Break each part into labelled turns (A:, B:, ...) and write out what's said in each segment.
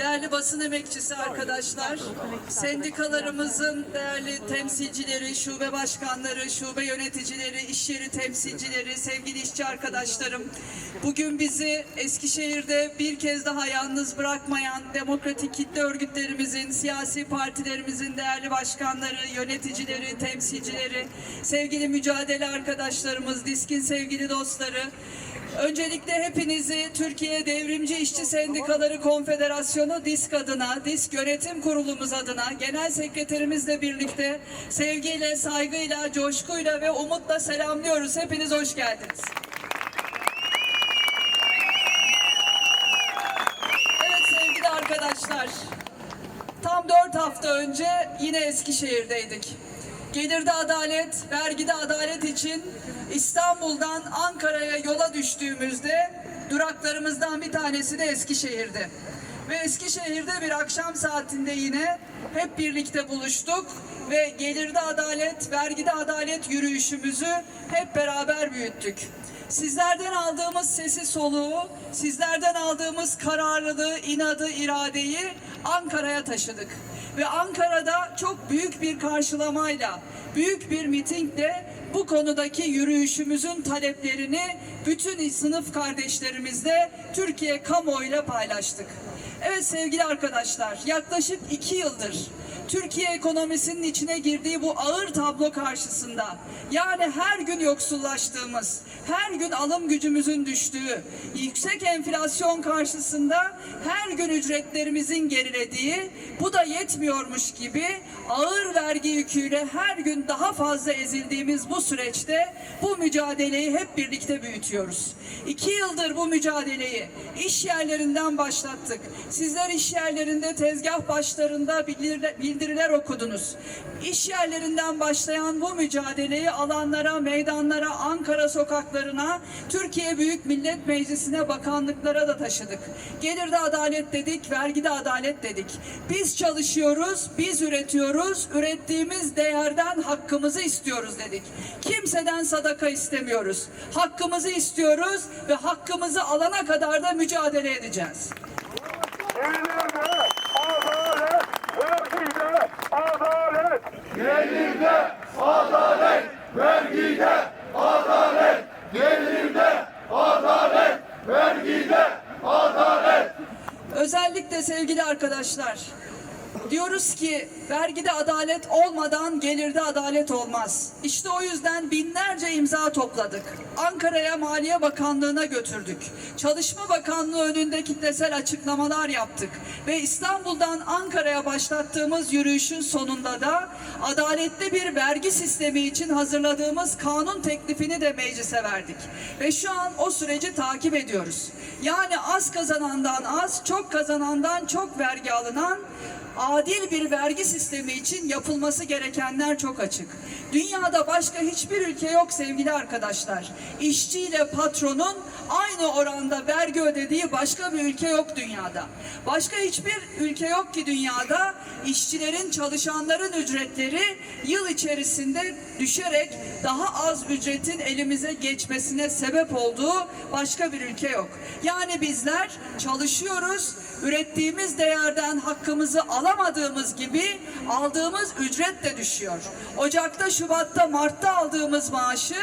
A: değerli basın emekçisi arkadaşlar, sendikalarımızın değerli temsilcileri, şube başkanları, şube yöneticileri, iş yeri temsilcileri, sevgili işçi arkadaşlarım, bugün bizi Eskişehir'de bir kez daha yalnız bırakmayan demokratik kitle örgütlerimizin, siyasi partilerimizin değerli başkanları, yöneticileri, temsilcileri, sevgili mücadele arkadaşlarımız, DİSK'in sevgili dostları, Öncelikle hepinizi Türkiye Devrimci İşçi Sendikaları Konfederasyonu DİSK adına, DİSK Yönetim Kurulumuz adına, Genel Sekreterimizle birlikte sevgiyle, saygıyla, coşkuyla ve umutla selamlıyoruz. Hepiniz hoş geldiniz. Evet sevgili arkadaşlar, tam dört hafta önce yine Eskişehir'deydik. Gelirde adalet, vergide adalet için İstanbul'dan Ankara'ya yola düştüğümüzde duraklarımızdan bir tanesi de Eskişehir'di. Ve Eskişehir'de bir akşam saatinde yine hep birlikte buluştuk ve gelirde adalet, vergide adalet yürüyüşümüzü hep beraber büyüttük. Sizlerden aldığımız sesi soluğu, sizlerden aldığımız kararlılığı, inadı, iradeyi Ankara'ya taşıdık. Ve Ankara'da çok büyük bir karşılamayla, büyük bir mitingle bu konudaki yürüyüşümüzün taleplerini bütün sınıf kardeşlerimizle Türkiye kamuoyuyla paylaştık. Evet sevgili arkadaşlar, yaklaşık iki yıldır Türkiye ekonomisinin içine girdiği bu ağır tablo karşısında yani her gün yoksullaştığımız, her gün alım gücümüzün düştüğü, yüksek enflasyon karşısında her gün ücretlerimizin gerilediği, bu da yetmiyormuş gibi ağır vergi yüküyle her gün daha fazla ezildiğimiz bu süreçte bu mücadeleyi hep birlikte büyütüyoruz. İki yıldır bu mücadeleyi iş yerlerinden başlattık. Sizler iş yerlerinde tezgah başlarında bildiriler, bildiriler okudunuz. İş yerlerinden başlayan bu mücadeleyi alanlara, meydanlara, Ankara sokaklarına, Türkiye Büyük Millet Meclisi'ne, bakanlıklara da taşıdık. Gelirde adalet dedik, vergide adalet dedik. Biz çalışıyoruz, biz üretiyoruz, ürettiğimiz değerden hakkımızı istiyoruz dedik. Kimseden sadaka istemiyoruz. Hakkımızı istiyoruz ve hakkımızı alana kadar da mücadele edeceğiz.
B: Gelirde adalet, vergide adalet. Gelirde adalet, vergide adalet. Gelirde adalet, vergide adalet.
A: Özellikle sevgili arkadaşlar, diyoruz ki vergide adalet olmadan gelirde adalet olmaz. İşte o yüzden binlerce imza topladık. Ankara'ya Maliye Bakanlığı'na götürdük. Çalışma Bakanlığı önünde kitlesel açıklamalar yaptık. Ve İstanbul'dan Ankara'ya başlattığımız yürüyüşün sonunda da adaletli bir vergi sistemi için hazırladığımız kanun teklifini de meclise verdik. Ve şu an o süreci takip ediyoruz. Yani az kazanandan az, çok kazanandan çok vergi alınan adil bir vergi sistemi için yapılması gerekenler çok açık. Dünyada başka hiçbir ülke yok sevgili arkadaşlar. İşçi ile patronun aynı oranda vergi ödediği başka bir ülke yok dünyada. Başka hiçbir ülke yok ki dünyada işçilerin, çalışanların ücretleri yıl içerisinde düşerek daha az ücretin elimize geçmesine sebep olduğu başka bir ülke yok. Yani bizler çalışıyoruz, ürettiğimiz değerden hakkımızı alamadığımız gibi aldığımız ücret de düşüyor. Ocakta, Şubat'ta, Mart'ta aldığımız maaşı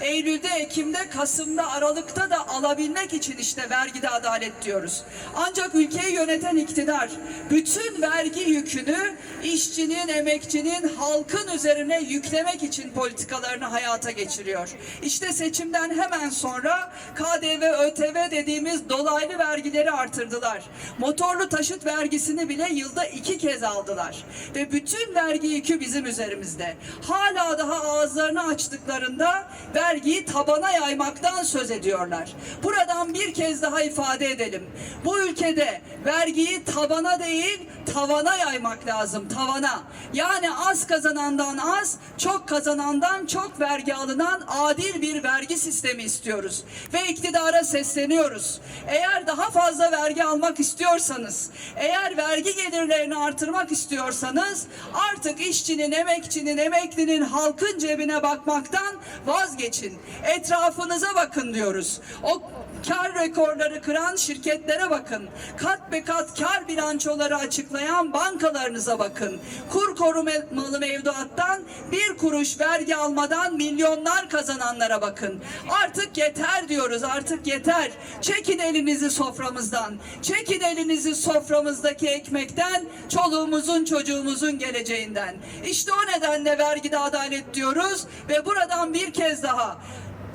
A: Eylül'de, Ekim'de, Kasım'da, Aralık'ta da alabilmek için işte vergide adalet diyoruz. Ancak ülkeyi yöneten iktidar bütün vergi yükünü işçinin, emekçinin, halkın üzerine yüklemek için politikalarını hayata geçiriyor. İşte seçimden hemen sonra KDV, ÖTV dediğimiz dolaylı vergileri artırdılar. Motorlu taşıt vergisini bile yılda iki kez aldılar. Ve bütün vergi yükü bizim üzerimizde. Hala daha ağızlarını açtıklarında vergiyi tabana yaymaktan söz ediyorlar. Buradan bir kez daha ifade edelim. Bu ülkede vergiyi tabana değil tavana yaymak lazım. Tavana. Yani az kazanandan az, çok kazanandan çok vergi alınan adil bir vergi sistemi istiyoruz. Ve iktidara sesleniyoruz. Eğer daha fazla vergi almak istiyorsanız, eğer vergi gelirlerini artırmak istiyorsanız artık işçinin, emekçinin, emeklinin, halkın cebine bakmaktan vazgeçin. Etrafınıza bakın diyoruz. O Kar rekorları kıran şirketlere bakın. Kat be kat kar bilançoları açıklayan bankalarınıza bakın. Kur korumalı mevduattan bir kuruş vergi almadan milyonlar kazananlara bakın. Artık yeter diyoruz artık yeter. Çekin elinizi soframızdan. Çekin elinizi soframızdaki ekmekten, çoluğumuzun çocuğumuzun geleceğinden. İşte o nedenle vergide adalet diyoruz ve buradan bir kez daha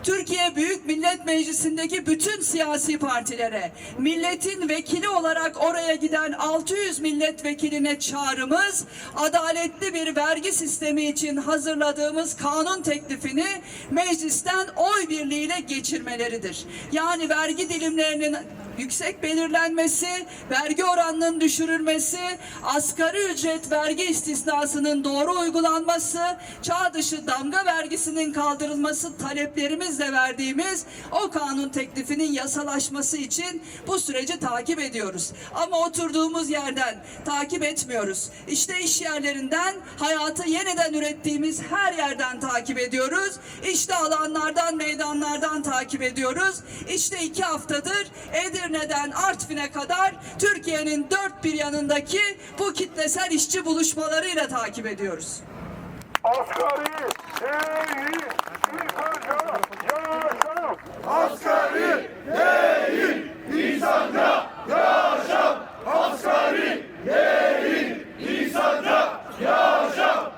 A: Türkiye Büyük Millet Meclisi'ndeki bütün siyasi partilere, milletin vekili olarak oraya giden 600 milletvekiline çağrımız, adaletli bir vergi sistemi için hazırladığımız kanun teklifini meclisten oy birliğiyle geçirmeleridir. Yani vergi dilimlerinin yüksek belirlenmesi, vergi oranının düşürülmesi, asgari ücret vergi istisnasının doğru uygulanması, çağ dışı damga vergisinin kaldırılması taleplerimizle verdiğimiz o kanun teklifinin yasalaşması için bu süreci takip ediyoruz. Ama oturduğumuz yerden takip etmiyoruz. İşte iş yerlerinden hayatı yeniden ürettiğimiz her yerden takip ediyoruz. İşte alanlardan, meydanlardan takip ediyoruz. İşte iki haftadır Edirne'den Artvin'e kadar Türkiye'nin dört bir yanındaki bu kitlesel işçi buluşmalarıyla takip ediyoruz.
B: Asgari değil, insanca yaşam. Asgari değil, insanca yaşam. Asgari değil, insanca yaşam.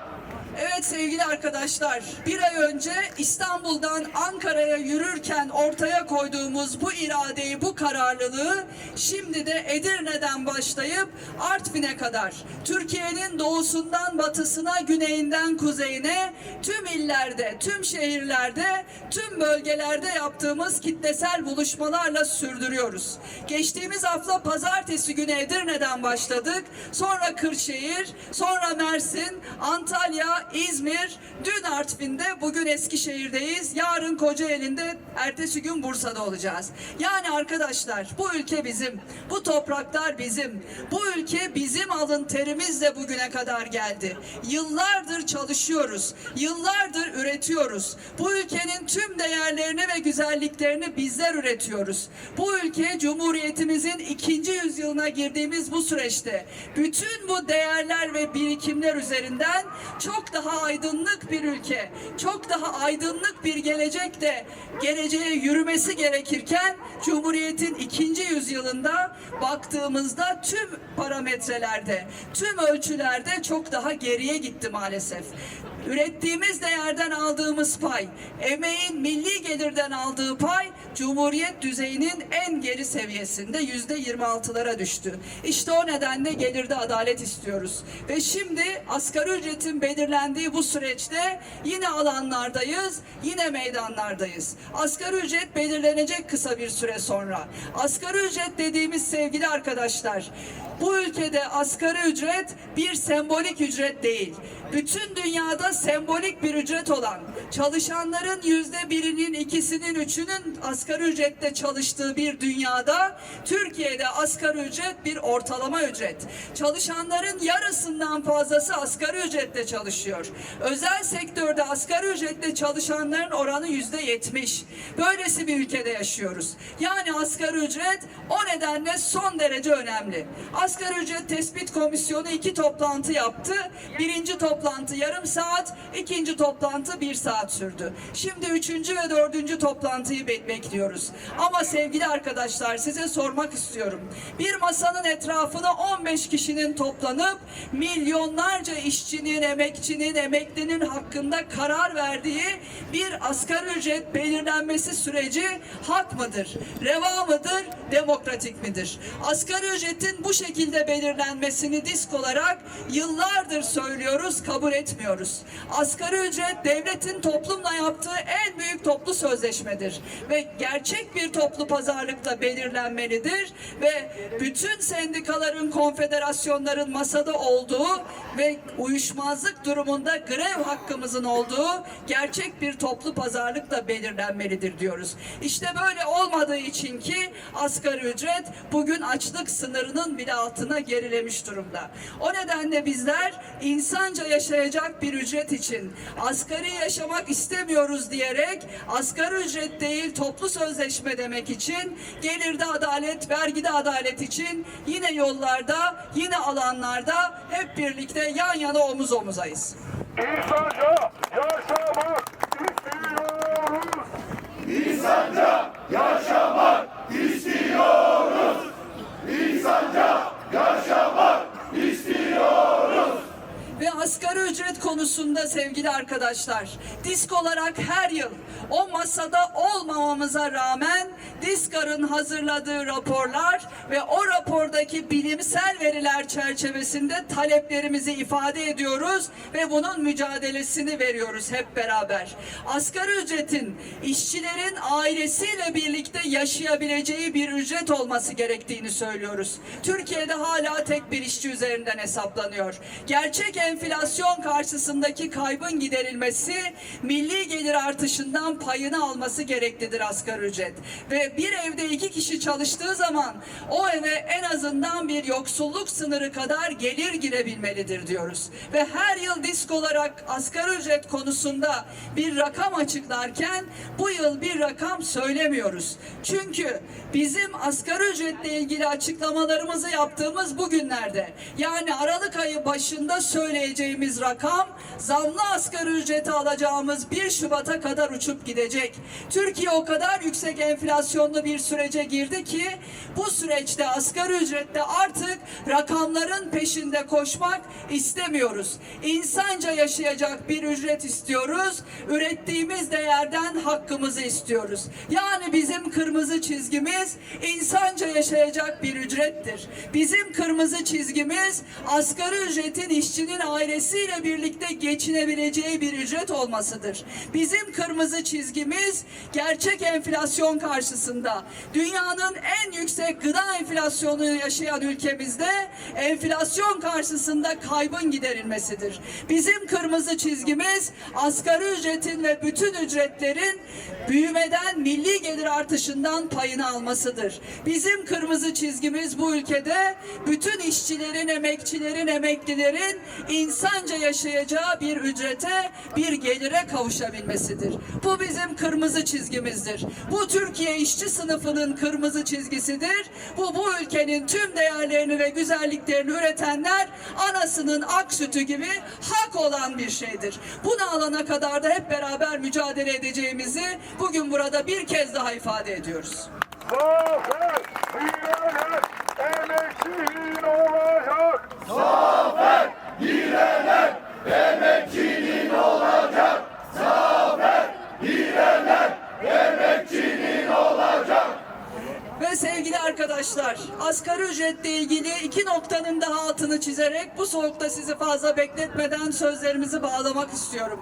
A: Evet sevgili arkadaşlar, bir ay önce İstanbul'dan Ankara'ya yürürken ortaya koyduğumuz bu iradeyi, bu kararlılığı şimdi de Edirne'den başlayıp Artvin'e kadar, Türkiye'nin doğusundan batısına, güneyinden kuzeyine, tüm illerde, tüm şehirlerde, tüm bölgelerde yaptığımız kitlesel buluşmalarla sürdürüyoruz. Geçtiğimiz hafta pazartesi günü Edirne'den başladık. Sonra Kırşehir, sonra Mersin, Antalya, İzmir, dün Artvin'de, bugün Eskişehir'deyiz. Yarın Kocaeli'nde, ertesi gün Bursa'da olacağız. Yani arkadaşlar bu ülke bizim, bu topraklar bizim. Bu ülke bizim alın terimizle bugüne kadar geldi. Yıllardır çalışıyoruz, yıllardır üretiyoruz. Bu ülkenin tüm değerlerini ve güzelliklerini bizler üretiyoruz. Bu ülke Cumhuriyetimizin ikinci yüzyılına girdiğimiz bu süreçte bütün bu değerler ve birikimler üzerinden çok daha aydınlık bir ülke, çok daha aydınlık bir gelecekte geleceğe yürümesi gerekirken Cumhuriyet'in ikinci yüzyılında baktığımızda tüm parametrelerde, tüm ölçülerde çok daha geriye gitti maalesef. Ürettiğimiz değerden aldığımız pay, emeğin milli gelirden aldığı pay Cumhuriyet düzeyinin en geri seviyesinde yüzde 26'lara düştü. İşte o nedenle gelirde adalet istiyoruz. Ve şimdi asgari ücretin belirlendiği bu süreçte yine alanlardayız, yine meydanlardayız. Asgari ücret belirlenecek kısa bir süre sonra. Asgari ücret dediğimiz sevgili arkadaşlar, bu ülkede asgari ücret bir sembolik ücret değil. Bütün dünyada sembolik bir ücret olan, çalışanların yüzde birinin, ikisinin, üçünün asgari ücrette çalıştığı bir dünyada, Türkiye'de asgari ücret bir ortalama ücret. Çalışanların yarısından fazlası asgari ücretle çalışıyor. Özel sektörde asgari ücretle çalışanların oranı yüzde yetmiş. Böylesi bir ülkede yaşıyoruz. Yani asgari ücret o nedenle son derece önemli. Asgari ücret tespit komisyonu iki toplantı yaptı. Birinci toplantı yarım saat, ikinci toplantı bir saat sürdü. Şimdi üçüncü ve dördüncü toplantıyı be- bekliyoruz. Ama sevgili arkadaşlar size sormak istiyorum. Bir masanın etrafına 15 kişinin toplanıp milyonlarca işçinin, emekçinin, emeklinin hakkında karar verdiği bir asgari ücret belirlenmesi süreci hak mıdır? Reva mıdır? Demokratik midir? Asgari ücretin bu şekilde belirlenmesini disk olarak yıllardır söylüyoruz, kabul etmiyoruz. Asgari ücret devletin toplumla yaptığı en büyük toplu sözleşmedir ve gerçek bir toplu pazarlıkla belirlenmelidir ve bütün sendikaların, konfederasyonların masada olduğu ve uyuşmazlık durumunda grev hakkımızın olduğu gerçek bir toplu pazarlıkla belirlenmelidir diyoruz. İşte böyle olmadığı için ki asgari ücret bugün açlık sınırının bile altına gerilemiş durumda. O nedenle bizler insanca yaşayacak bir ücret için asgari yaşamak istemiyoruz diyerek asgari ücret değil toplu sözleşme demek için gelirde adalet, vergide adalet için yine yollarda, yine alanlarda hep birlikte yan yana omuz omuzayız.
B: İnsanca yaşamak
A: asgari ücret konusunda sevgili arkadaşlar, disk olarak her yıl o masada olmamamıza rağmen Diskar'ın hazırladığı raporlar ve o rapordaki bilimsel veriler çerçevesinde taleplerimizi ifade ediyoruz ve bunun mücadelesini veriyoruz hep beraber. Asgari ücretin işçilerin ailesiyle birlikte yaşayabileceği bir ücret olması gerektiğini söylüyoruz. Türkiye'de hala tek bir işçi üzerinden hesaplanıyor. Gerçek enflasyon karşısındaki kaybın giderilmesi, milli gelir artışından payını alması gereklidir asgari ücret. Ve bir evde iki kişi çalıştığı zaman o eve en azından bir yoksulluk sınırı kadar gelir girebilmelidir diyoruz. Ve her yıl disk olarak asgari ücret konusunda bir rakam açıklarken bu yıl bir rakam söylemiyoruz. Çünkü bizim asgari ücretle ilgili açıklamalarımızı yaptığımız bugünlerde yani Aralık ayı başında söyleyeceğimiz rakam zamlı asgari ücreti alacağımız 1 Şubat'a kadar uçup gidecek. Türkiye o kadar yüksek enflasyonlu bir sürece girdi ki bu süreçte asgari ücrette artık rakamların peşinde koşmak istemiyoruz. İnsanca yaşayacak bir ücret istiyoruz. Ürettiğimiz değerden hakkımızı istiyoruz. Yani bizim kırmızı çizgimiz insanca yaşayacak bir ücrettir. Bizim kırmızı çizgimiz asgari ücretin işçinin ailesiyle birlikte geçinebileceği bir ücret olmasıdır. Bizim kırmızı çizgimiz gerçek enflasyon karşısında dünyanın en yüksek gıda enflasyonunu yaşayan ülkemizde enflasyon karşısında kaybın giderilmesidir. Bizim kırmızı çizgimiz asgari ücretin ve bütün ücretlerin büyümeden milli gelir artışından payını almasıdır. Bizim kırmızı çizgimiz bu ülkede bütün işçilerin, emekçilerin, emeklilerin insanca yaşayacağı bir ücrete, bir gelire kavuşabilmesidir. Bu bizim kırmızı çizgimizdir. Bu Türkiye işçi sınıfının kırmızı çizgisidir. Bu bu ülkenin tüm değerlerini ve güzelliklerini üretenler anasının ak sütü gibi hak olan bir şeydir. Bunu alana kadar da hep beraber mücadele edeceğimizi bugün burada bir kez daha ifade ediyoruz.
B: Zafer direnen emekçinin olacak.
A: Sevgili arkadaşlar, asgari ücretle ilgili iki noktanın daha altını çizerek bu soğukta sizi fazla bekletmeden sözlerimizi bağlamak istiyorum.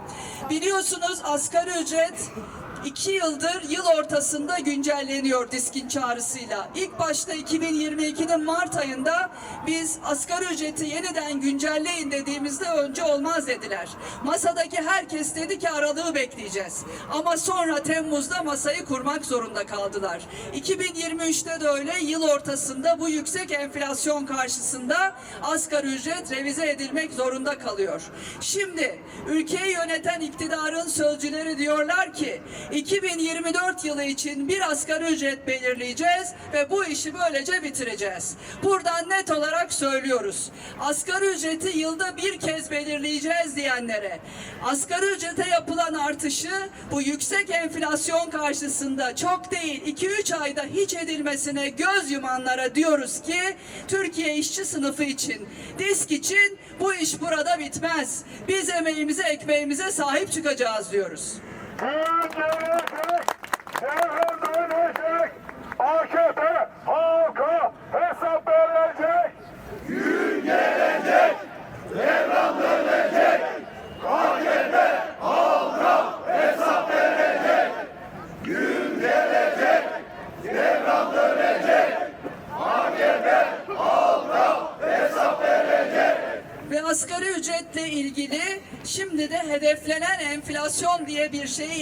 A: Biliyorsunuz asgari ücret iki yıldır yıl ortasında güncelleniyor diskin çağrısıyla. İlk başta 2022'nin Mart ayında biz asgari ücreti yeniden güncelleyin dediğimizde önce olmaz dediler. Masadaki herkes dedi ki aralığı bekleyeceğiz. Ama sonra Temmuz'da masayı kurmak zorunda kaldılar. 2023'te de öyle yıl ortasında bu yüksek enflasyon karşısında asgari ücret revize edilmek zorunda kalıyor. Şimdi ülkeyi yöneten iktidarın sözcüleri diyorlar ki 2024 yılı için bir asgari ücret belirleyeceğiz ve bu işi böylece bitireceğiz. Buradan net olarak söylüyoruz. Asgari ücreti yılda bir kez belirleyeceğiz diyenlere, asgari ücrete yapılan artışı bu yüksek enflasyon karşısında çok değil 2-3 ayda hiç edilmesine göz yumanlara diyoruz ki Türkiye işçi sınıfı için, disk için bu iş burada bitmez. Biz emeğimize, ekmeğimize sahip çıkacağız diyoruz.
B: Gün gelecek. AKP halka hesap verecek.
A: Ve asgari ücretle ilgili şimdi de hedeflenen enflasyon diye bir şeyi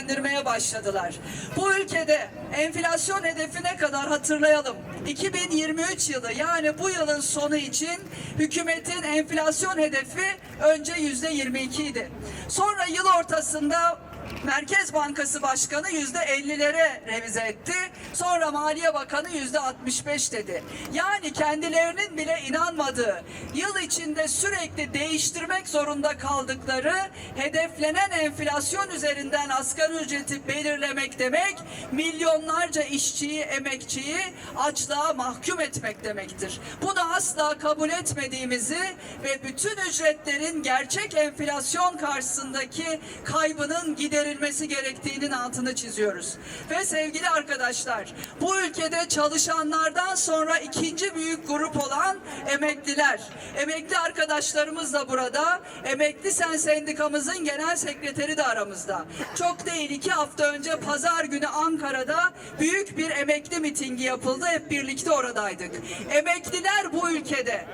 A: yeniden dillendirmeye başladılar. Bu ülkede enflasyon hedefi ne kadar hatırlayalım. 2023 yılı yani bu yılın sonu için hükümetin enflasyon hedefi önce yüzde 22 idi. Sonra yıl ortasında Merkez Bankası Başkanı yüzde 50'lere revize etti. Sonra Maliye Bakanı yüzde 65 dedi. Yani kendilerinin bile inanmadığı, yıl içinde sürekli değiştirmek zorunda kaldıkları hedeflenen enflasyon üzerinden asgari ücreti belirlemek demek, milyonlarca işçiyi, emekçiyi açlığa mahkum etmek demektir. Bunu asla kabul etmediğimizi ve bütün ücretlerin gerçek enflasyon karşısındaki kaybının giderilmesi gerektiğinin altını çiziyoruz. Ve sevgili arkadaşlar, bu ülkede çalışanlardan sonra ikinci büyük grup olan emekliler. Emekli arkadaşlarımız da burada. Emekli Sen Sendikamızın genel sekreteri de aramızda. Çok değil iki hafta önce pazar günü Ankara'da büyük bir emekli mitingi yapıldı. Hep birlikte oradaydık. Emekliler bu ülkede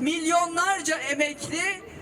A: milyonlarca emekli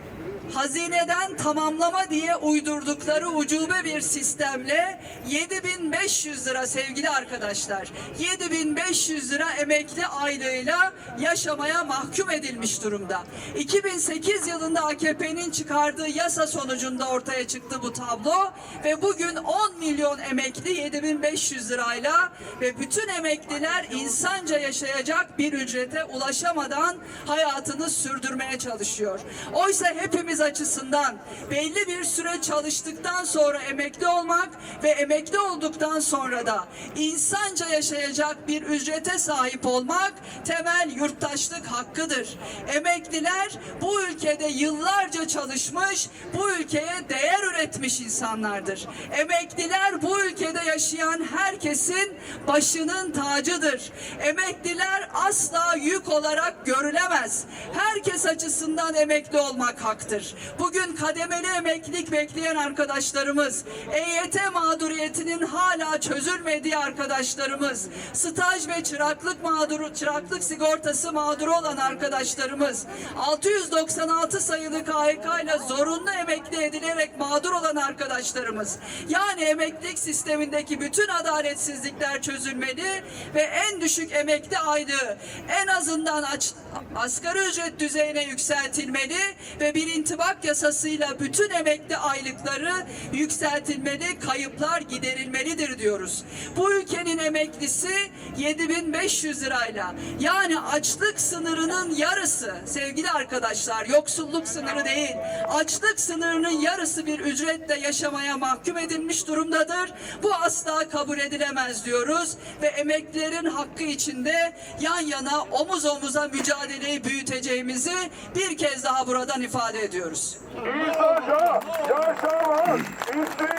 A: hazineden tamamlama diye uydurdukları ucube bir sistemle 7500 lira sevgili arkadaşlar 7500 lira emekli aylığıyla yaşamaya mahkum edilmiş durumda. 2008 yılında AKP'nin çıkardığı yasa sonucunda ortaya çıktı bu tablo ve bugün 10 milyon emekli 7500 lirayla ve bütün emekliler insanca yaşayacak bir ücrete ulaşamadan hayatını sürdürmeye çalışıyor. Oysa hepimiz açısından belli bir süre çalıştıktan sonra emekli olmak ve emekli olduktan sonra da insanca yaşayacak bir ücrete sahip olmak temel yurttaşlık hakkıdır. Emekliler bu ülkede yıllarca çalışmış, bu ülkeye değer üretmiş insanlardır. Emekliler bu ülkede yaşayan herkesin başının tacıdır. Emekliler asla yük olarak görülemez. Herkes açısından emekli olmak haktır. Bugün kademeli emeklilik bekleyen arkadaşlarımız, EYT mağduriyetinin hala çözülmediği arkadaşlarımız, staj ve çıraklık mağduru, çıraklık sigortası mağduru olan arkadaşlarımız, 696 sayılı KHK ile zorunlu emekli edilerek mağdur olan arkadaşlarımız, yani emeklilik sistemindeki bütün adaletsizlikler çözülmeli ve en düşük emekli aylığı en azından aç, asgari ücret düzeyine yükseltilmeli ve bir intibak yasasıyla bütün emekli aylıkları yükseltilmeli, kayıplar giderilmelidir diyoruz. Bu ülkenin emeklisi 7500 lirayla yani açlık sınırının yarısı sevgili arkadaşlar yoksulluk sınırı değil açlık sınırının yarısı bir ücretle yaşamaya mahkum edilmiş durumdadır. Bu asla kabul edilemez diyoruz ve emeklilerin hakkı içinde yan yana omuz omuza mücadeleyi büyüteceğimizi bir kez daha buradan ifade ediyoruz.
B: İnsanca yaşamak istiyoruz.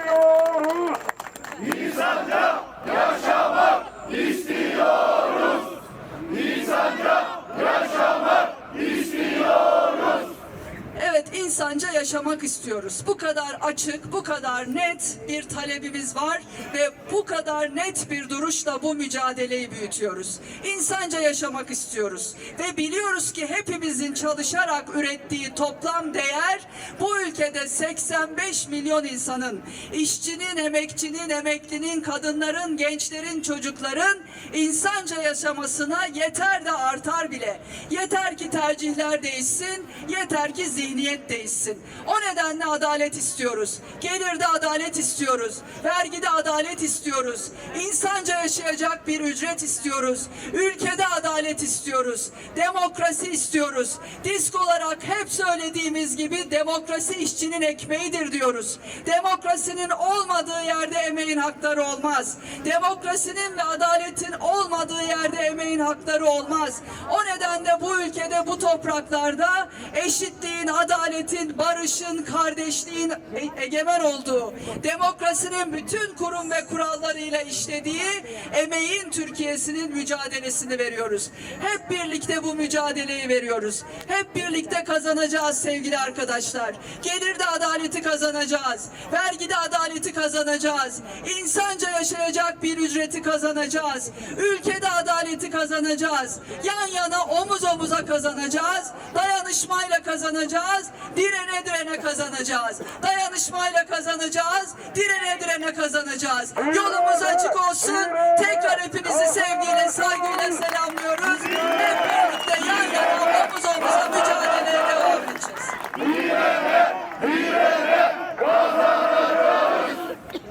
A: Evet insanca yaşamak istiyoruz. Bu kadar açık, bu kadar net bir talebimiz var ve bu kadar net bir duruşla bu mücadeleyi büyütüyoruz. İnsanca yaşamak istiyoruz ve biliyoruz ki hepimizin çalışarak ürettiği toplam değer bu ülkede 85 milyon insanın, işçinin, emekçinin, emeklinin, kadınların, gençlerin, çocukların insanca yaşamasına yeter de artar bile. Yeter ki tercihler değişsin, yeter ki zihniyet değişsin. O nedenle adalet istiyoruz. Gelirde adalet istiyoruz. Vergide adalet istiyoruz. İnsanca yaşayacak bir ücret istiyoruz. Ülkede adalet istiyoruz. Demokrasi istiyoruz. Disk olarak hep söylediğimiz gibi demokrasi işçinin ekmeğidir diyoruz. Demokrasinin olmadığı yerde emeğin hakları olmaz. Demokrasinin ve adaletin olmadığı yerde emeğin hakları olmaz. O nedenle bu ülkede bu topraklarda eşitliğin, adaletin, barışın, kardeşliğin e- egemen olduğu, demokrasinin bütün kurum ve kurallarıyla işlediği emeğin Türkiye'sinin mücadelesini veriyoruz. Hep birlikte bu mücadeleyi veriyoruz. Hep birlikte kazanacağız sevgili arkadaşlar. Gelirde adaleti kazanacağız. Vergide adaleti kazanacağız. İnsanca yaşayacak bir ücreti kazanacağız. Ülkede adaleti kazanacağız. Yan yana omuz omuza kazanacağız. Dayanışmayla kazanacağız. Direne direne kazanacağız. Dayanışmayla kazanacağız. Direne direne kazanacağız. Yolumuz açık olsun. Tekrar hepinizi sevgiyle, saygıyla selamlıyoruz. Hep birlikte yan yana omuz omuza mücadeleye devam edeceğiz. Direne, direne kazan!